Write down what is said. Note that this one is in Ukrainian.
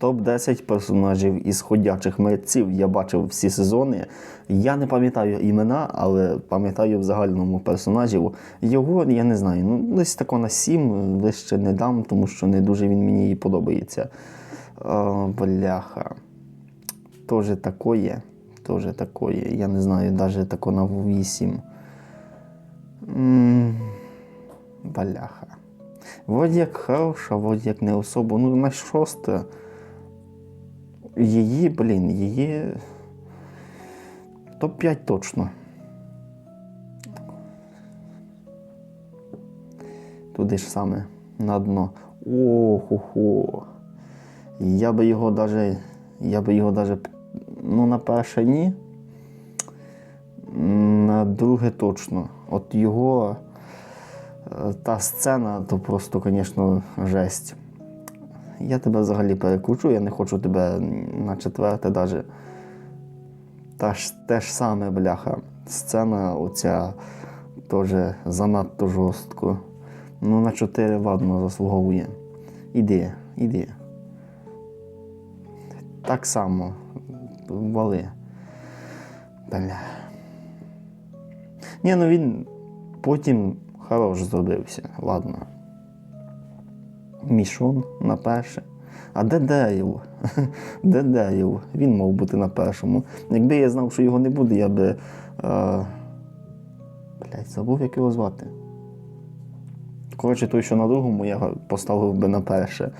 Топ-10 персонажів із ходячих митців я бачив всі сезони. Я не пам'ятаю імена, але пам'ятаю в загальному персонажів. Його я не знаю. Ну, десь тако на 7 вище не дам, тому що не дуже він мені і подобається. О, бляха. Тоже такое. Тоже такое. Я не знаю, навіть тако на 8. М, Бляха. Вроді як хороша, вроді як не особо. Ну, на шосте. Її, блін, її. Топ-5 точно. Туди ж саме на дно. Охо-хо. Я би його даже. Я би його даже. Ну, на перше ні. На друге точно. От його е, та сцена, то просто, звісно, жесть. Я тебе взагалі перекручу, я не хочу тебе на четверте даже. Та ж те ж саме, бляха. Сцена оця теж занадто жорстко. Ну, на чотири ладно заслуговує. Іди, іди. Так само. Вали. Бля. Ні, ну він потім хорош зробився, ладно. Мішон на перше. А де Деєв? Де Деєв? Він мав бути на першому. Якби я знав, що його не буде, я би. Е... Блять, забув, як його звати. Коротше, той, що на другому, я поставив би на перше.